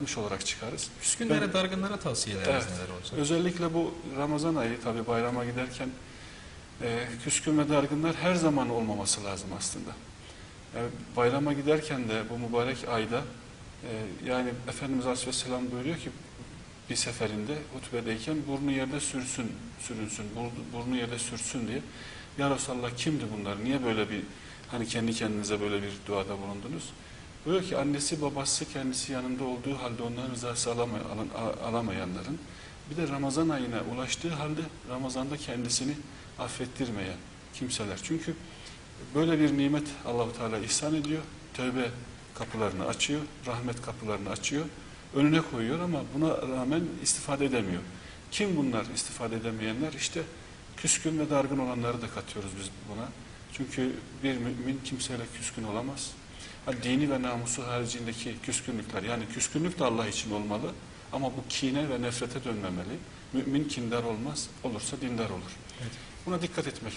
yapmış olarak çıkarız. Küskünlere, Ben- dargınlara tavsiyeleriniz Evet. neler olacak? Özellikle bu Ramazan ayı tabi bayrama giderken e, küskün ve dargınlar her zaman olmaması lazım aslında. E, bayrama giderken de bu mübarek ayda e, yani Efendimiz Aleyhisselam buyuruyor ki bir seferinde hutbedeyken burnu yerde sürsün, sürünsün, burnu- burnu yerde sürsün diye. Ya Resulallah kimdi bunlar? Niye böyle bir hani kendi kendinize böyle bir duada bulundunuz? Buyuruyor ki annesi babası kendisi yanında olduğu halde onların rızası alamay- alamayanların bir de Ramazan ayına ulaştığı halde Ramazan'da kendisini affettirmeyen kimseler. Çünkü böyle bir nimet Allahu Teala ihsan ediyor. Tövbe kapılarını açıyor, rahmet kapılarını açıyor. Önüne koyuyor ama buna rağmen istifade edemiyor. Kim bunlar istifade edemeyenler? İşte küskün ve dargın olanları da katıyoruz biz buna. Çünkü bir mümin kimseyle küskün olamaz. Ha, dini ve namusu haricindeki küskünlükler yani küskünlük de Allah için olmalı ama bu kine ve nefrete dönmemeli. Mümin kindar olmaz, olursa dindar olur. Evet. Buna dikkat etmek